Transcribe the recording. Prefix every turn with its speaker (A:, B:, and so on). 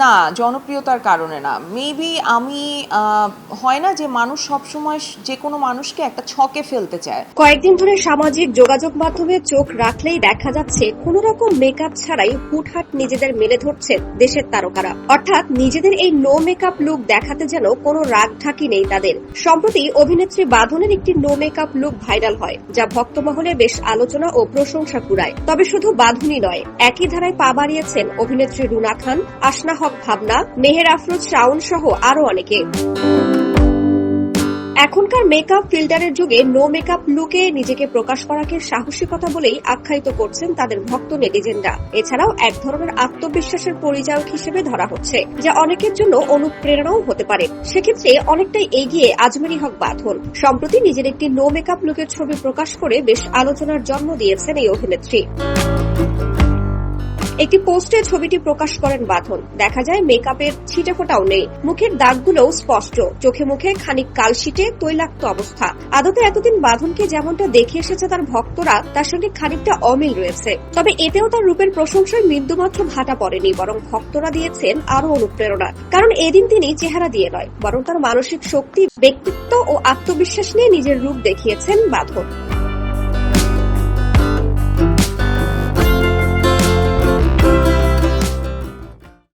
A: না, জনপ্রিয়তার কারণে না। মেবি আমি হয় না যে মানুষ সবসময় যে কোনো মানুষকে একটা ছকে ফেলতে চায়।
B: কয়েকদিন ধরে সামাজিক যোগাযোগ মাধ্যমে চোখ রাখলেই দেখা যাচ্ছে, কোন রকম মেকআপ ছাড়াই হুটহাট নিজেদের মেলে ধরছেন দেশের তারকারা। অর্থাৎ নিজেদের এই নো মেকআপ লুক দেখাতে যেন কোনো রাগ ঢাকি নেই তাদের। সম্প্রতি অভিনেত্রী বাঁধনের একটি নো মেকআপ লুক ভাইরাল হয়, যা ভক্তমহলে বেশ আলোচনা ও প্রশংসা কুড়ায়। তবে শুধু বাঁধনই নয়, একই ধারায় পা বাড়িয়েছেন অভিনেত্রী রুনা খান আসনা হক ভাবনা, মেহের আফরোজ, শাওন সহ আরও অনেকে। এখনকার মেকআপ ফিল্টারের যুগে নো মেকআপ লুকে নিজেকে প্রকাশ করাকে সাহসিকতা বলেই আখ্যায়িত করছেন তাদের ভক্ত নেটিজেনরা। এছাড়াও এক ধরনের আত্মবিশ্বাসের পরিচায়ক হিসেবে ধরা হচ্ছে, যা অনেকের জন্য অনুপ্রেরণাও হতে পারে। সেক্ষেত্রে অনেকটাই এগিয়ে আজমেরি হক বাঁধন। সম্প্রতি নিজের একটি নো মেকআপ লুকের ছবি প্রকাশ করে বেশ আলোচনার জন্ম দিয়েছেন এই অভিনেত্রী। একটি পোস্টে ছবিটি প্রকাশ করেন বাঁধন। দেখা যায়, মেকআপের ছিটে ফোটাও নেই। মুখের দাগগুলোও স্পষ্ট। চোখে মুখে খানিক কালশিটে তৈলাক্ত অবস্থা। আদতে এতদিন বাঁধনকে যেমনটা দেখে এসেছে তার ভক্তরা, তার সঙ্গে খানিকটা অমিল রয়েছে। তবে এতেও তার রূপের প্রশংসায় বিন্দুমাত্র ভাটা পড়েনি, বরং ভক্তরা দিয়েছেন আরও অনুপ্রেরণা। কারণ এদিন তিনি চেহারা দিয়ে নয়, বরং তার মানসিক শক্তি, ব্যক্তিত্ব ও আত্মবিশ্বাস নিয়ে নিজের রূপ দেখিয়েছেন বাঁধন।